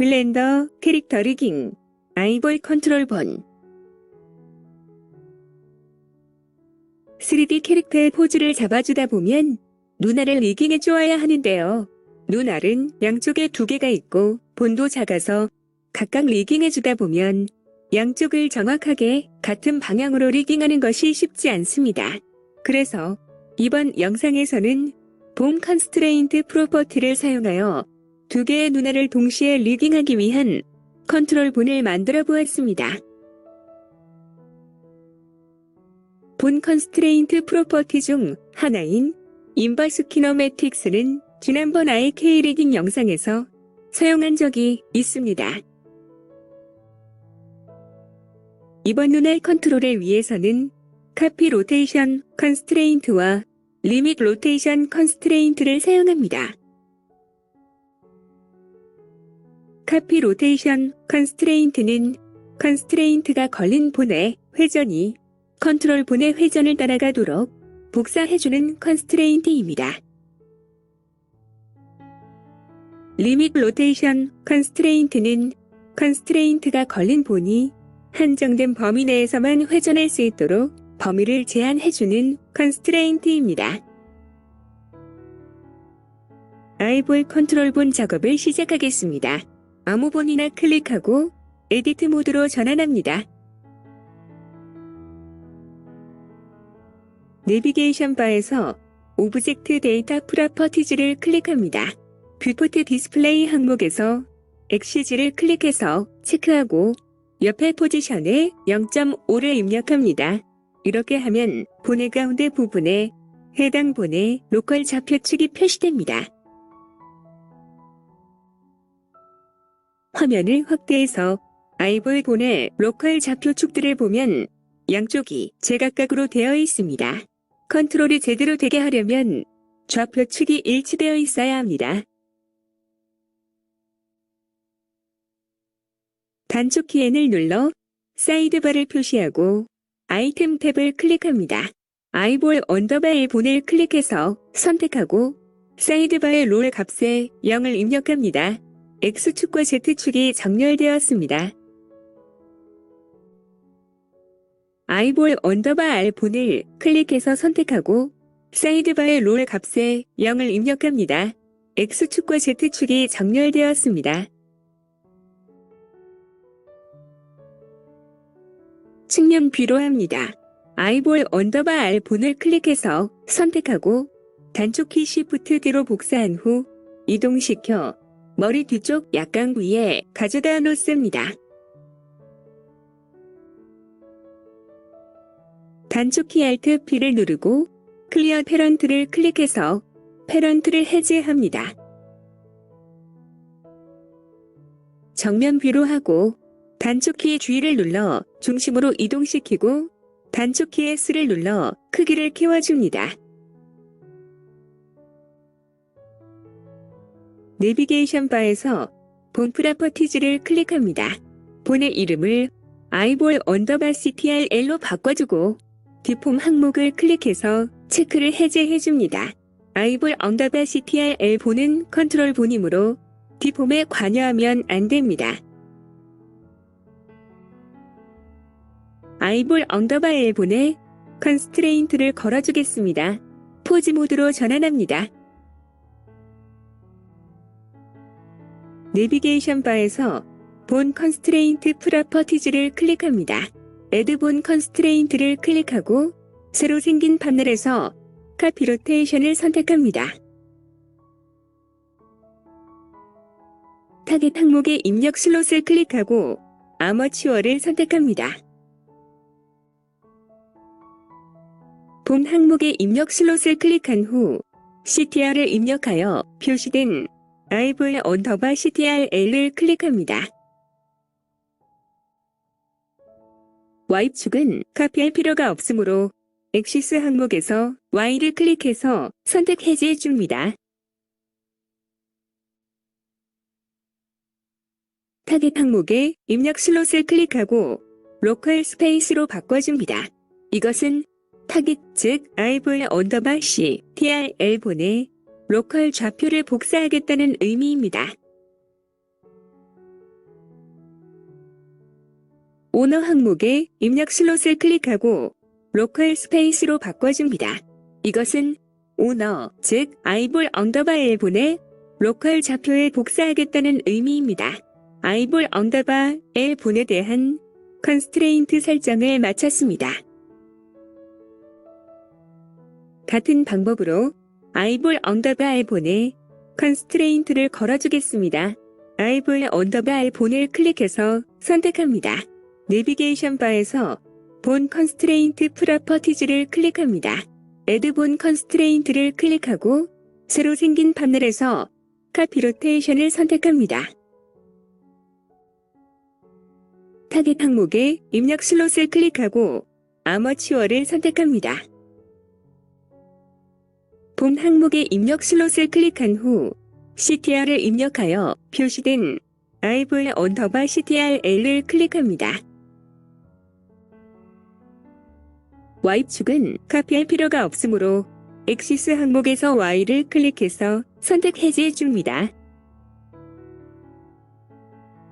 블렌더 캐릭터 리깅 아이볼 컨트롤 본 3D 캐릭터의 포즈를 잡아주다 보면 눈알을 리깅해 주어야 하는데요. 눈알은 양쪽에 두 개가 있고 본도 작아서 각각 리깅해 주다 보면 양쪽을 정확하게 같은 방향으로 리깅하는 것이 쉽지 않습니다. 그래서 이번 영상에서는 본 컨스트레인트 프로퍼티를 사용하여 두 개의 눈알을 동시에 리깅하기 위한 컨트롤 본을 만들어 보았습니다. 본 컨스트레인트 프로퍼티 중 하나인 인버스 키너매틱스는 지난번 IK 리깅 영상에서 사용한 적이 있습니다. 이번 눈알 컨트롤을 위해서는 카피 로테이션 컨스트레인트와 리밋 로테이션 컨스트레인트를 사용합니다. 카피 로테이션 컨스트레인트는 컨스트레인트가 걸린 본의 회전이 컨트롤 본의 회전을 따라가도록 복사해주는 컨스트레인트입니다. 리밋 로테이션 컨스트레인트는 컨스트레인트가 걸린 본이 한정된 범위 내에서만 회전할 수 있도록 범위를 제한해주는 컨스트레인트입니다. 아이볼 컨트롤 본 작업을 시작하겠습니다. 아무 본이나 클릭하고 에디트 모드로 전환합니다. 내비게이션 바에서 오브젝트 데이터 프로퍼티즈를 클릭합니다. 뷰포트 디스플레이 항목에서 엑시즈를 클릭해서 체크하고 옆에 포지션에 0.5를 입력합니다. 이렇게 하면 본의 가운데 부분에 해당 본의 로컬 좌표축이 표시됩니다. 화면을 확대해서 아이볼 본의 로컬 좌표 축들을 보면 양쪽이 제각각으로 되어 있습니다. 컨트롤이 제대로 되게 하려면 좌표 축이 일치되어 있어야 합니다. 단축 키엔을 눌러 사이드바를 표시하고 아이템 탭을 클릭합니다. 아이볼 언더바 1본을 클릭해서 선택하고 사이드바의 롤 값에 0을 입력합니다. X축과 Z축이 정렬되었습니다. 아이볼 언더바 R본을 클릭해서 선택하고 사이드바의 롤 값에 0을 입력합니다. X축과 Z축이 정렬되었습니다. 측면 뷰로 합니다. 아이볼 언더바 R본을 클릭해서 선택하고 단축키 Shift D로 복사한 후 이동시켜 머리 뒤쪽 약간 위에 가져다 놓습니다. 단축키 Alt P를 누르고 클리어 패런트를 클릭해서 패런트를 해제합니다. 정면 뷰로 하고 단축키 G를 눌러 중심으로 이동시키고 단축키 S를 눌러 크기를 키워줍니다. 내비게이션 바에서 본 프라퍼티즈를 클릭합니다. 본의 이름을 아이볼 언더바 CTRL로 바꿔주고 디폼 항목을 클릭해서 체크를 해제해줍니다. 아이볼 언더바 CTRL 본은 컨트롤 본이므로 디폼에 관여하면 안 됩니다. 아이볼 언더바 L본에 컨스트레인트를 걸어주겠습니다. 포즈 모드로 전환합니다. 내비게이션 바에서 본 컨스트레인트 프로퍼티즈를 클릭합니다. 애드 본 컨스트레인트를 클릭하고 새로 생긴 판넬에서 카피 로테이션을 선택합니다. 타겟 항목의 입력 슬롯을 클릭하고 아머추어를 선택합니다. 본 항목의 입력 슬롯을 클릭한 후 CTR을 입력하여 표시된 아이볼 언더바 CTRL을 클릭합니다. Y축은 카피할 필요가 없으므로 엑시스 항목에서 Y를 클릭해서 선택 해제해 줍니다. 타겟 항목에 입력 슬롯을 클릭하고 로컬 스페이스로 바꿔줍니다. 이것은 타깃 즉 아이볼 언더바 C, TRL 본에 로컬 좌표를 복사하겠다는 의미입니다. 오너 항목에 입력 슬롯을 클릭하고 로컬 스페이스로 바꿔줍니다. 이것은 오너, 즉 아이볼 언더바 L4의 로컬 좌표에 복사하겠다는 의미입니다. 아이볼 언더바 L4에 대한 컨스트레인트 설정을 마쳤습니다. 같은 방법으로 아이볼 언더바 L4에 컨스트레인트를 걸어주겠습니다. 아이볼 언더바 L4을 클릭해서 선택합니다. 내비게이션 바에서 본 컨스트레인트 프로퍼티즈를 클릭합니다. 애드 본 컨스트레인트를 클릭하고 새로 생긴 판넬에서 카피 로테이션을 선택합니다. 타겟 항목에 입력 슬롯을 클릭하고 아머추어를 선택합니다. 본 항목의 입력 슬롯을 클릭한 후 CTR을 입력하여 표시된 아이볼 언더바 CTRL을 클릭합니다. Y축은 카피할 필요가 없으므로 엑시스 항목에서 Y를 클릭해서 선택 해제해 줍니다.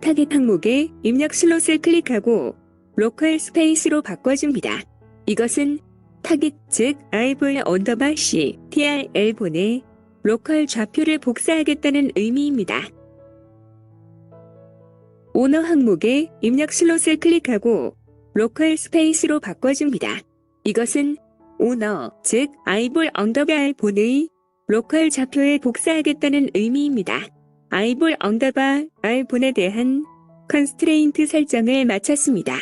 타겟 항목에 입력 슬롯을 클릭하고 로컬 스페이스로 바꿔줍니다. 이것은 타겟 즉 아이볼 언더바 C, TRL 본에 로컬 좌표를 복사하겠다는 의미입니다. 오너 항목에 입력 슬롯을 클릭하고 로컬 스페이스로 바꿔줍니다. 이것은 오너, 즉 아이볼 언더바 본의 로컬 좌표에 복사하겠다는 의미입니다. 아이볼 언더바 알본에 대한 컨스트레인트 설정을 마쳤습니다.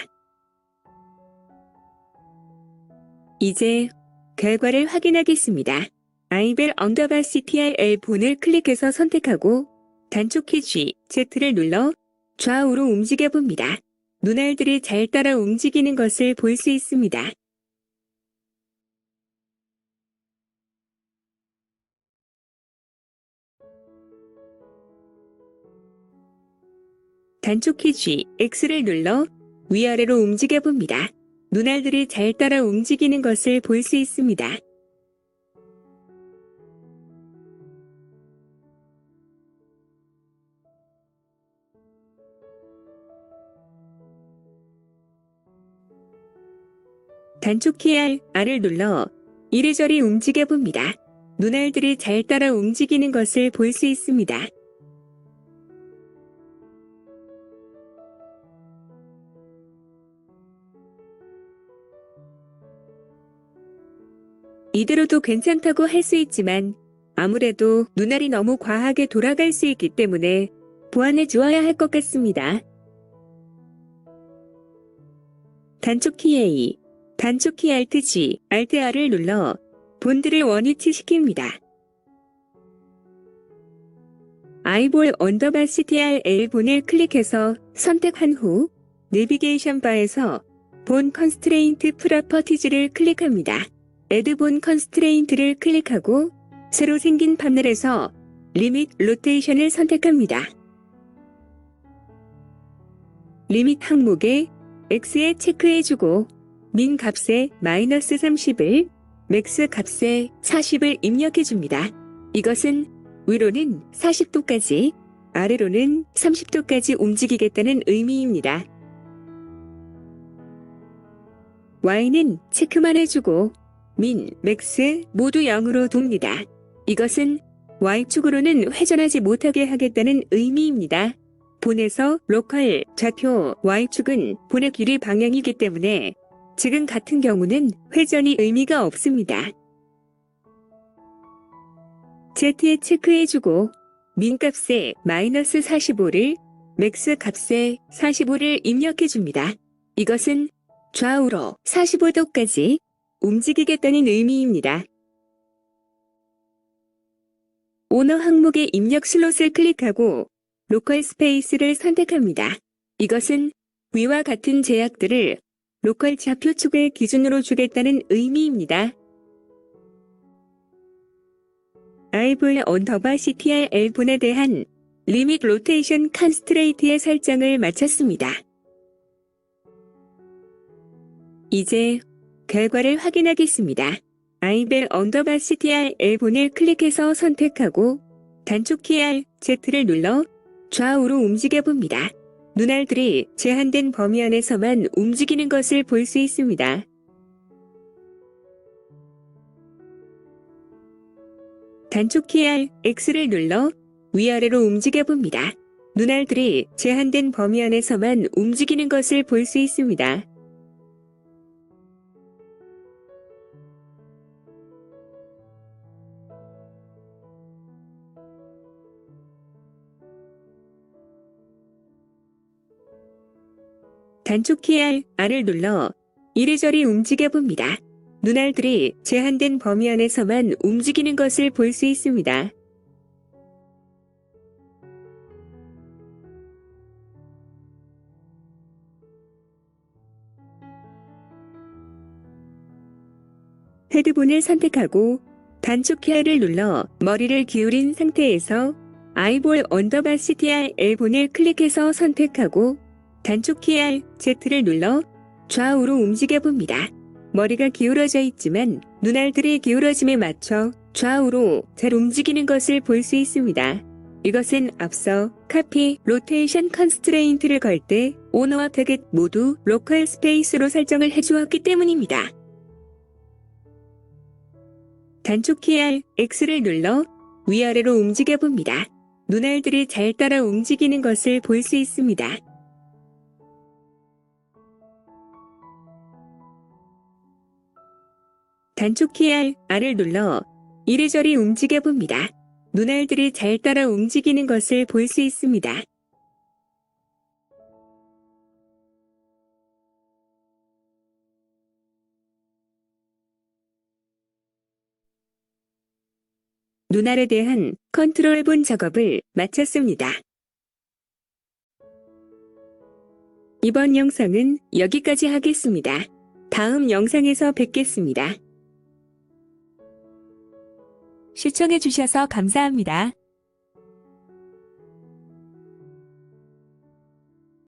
이제 결과를 확인하겠습니다. 아이벨 언더바 CTRL 본을 클릭해서 선택하고 단축키 G, Z를 눌러 좌우로 움직여 봅니다. 눈알들이 잘 따라 움직이는 것을 볼 수 있습니다. 단축키 G, X를 눌러 위아래로 움직여 봅니다. 눈알들이 잘 따라 움직이는 것을 볼 수 있습니다. 단축키 R, R을 눌러 이리저리 움직여 봅니다. 눈알들이 잘 따라 움직이는 것을 볼 수 있습니다. 이대로도 괜찮다고 할 수 있지만 아무래도 눈알이 너무 과하게 돌아갈 수 있기 때문에 보완해 주어야 할 것 같습니다. 단축키 A, 단축키 Alt G, Alt R을 눌러 본드를 원위치 시킵니다. 아이볼 언더바 CTRL 본을 클릭해서 선택한 후 내비게이션 바에서 본 컨스트레인트 프로퍼티즈를 클릭합니다. 애드 본 컨스트레인트를 클릭하고 새로 생긴 판넬에서 리밋 로테이션을 선택합니다. 리밋 항목에 X에 체크해주고 민 값에 마이너스 30을 맥스 값에 40을 입력해줍니다. 이것은 위로는 40도까지 아래로는 30도까지 움직이겠다는 의미입니다. Y는 체크만 해주고 민, 맥스 모두 0으로 둡니다. 이것은 Y축으로는 회전하지 못하게 하겠다는 의미입니다. 본에서 로컬, 좌표, Y축은 본의 길이 방향이기 때문에 지금 같은 경우는 회전이 의미가 없습니다. Z에 체크해주고 민 값에 마이너스 45를 맥스 값에 45를 입력해줍니다. 이것은 좌우로 45도까지 움직이겠다는 의미입니다. 오너 항목의 입력 슬롯을 클릭하고 로컬 스페이스를 선택합니다. 이것은 위와 같은 제약들을 로컬 좌표 축을 기준으로 주겠다는 의미입니다. 아이볼 언더바 CTRL 본에 대한 리밋 로테이션 컨스트레이트의 설정을 마쳤습니다. 이제 결과를 확인하겠습니다. 아이벨 언더바 CTRL 본을 클릭해서 선택하고 단축키 R, Z를 눌러 좌우로 움직여 봅니다. 눈알들이 제한된 범위 안에서만 움직이는 것을 볼 수 있습니다. 단축 키 R, X를 눌러 위아래로 움직여 봅니다. 눈알들이 제한된 범위 안에서만 움직이는 것을 볼 수 있습니다. 단축 키 R, R을 눌러 이리저리 움직여 봅니다. 눈알들이 제한된 범위 안에서만 움직이는 것을 볼 수 있습니다. 헤드본을 선택하고 단축 키를 눌러 머리를 기울인 상태에서 아이볼 언더바 CTR L본을 클릭해서 선택하고 단축 키 R, Z를 눌러 좌우로 움직여 봅니다. 머리가 기울어져 있지만 눈알들이 기울어짐에 맞춰 좌우로 잘 움직이는 것을 볼 수 있습니다. 이것은 앞서 카피, 로테이션 컨스트레인트를 걸 때 오너와 타겟 모두 로컬 스페이스로 설정을 해주었기 때문입니다. 단축 키 R, X를 눌러 위아래로 움직여 봅니다. 눈알들이 잘 따라 움직이는 것을 볼 수 있습니다. 단축 키 R, R을 눌러 이리저리 움직여 봅니다. 눈알들이 잘 따라 움직이는 것을 볼 수 있습니다. 눈알에 대한 컨트롤 본 작업을 마쳤습니다. 이번 영상은 여기까지 하겠습니다. 다음 영상에서 뵙겠습니다. 시청해주셔서 감사합니다.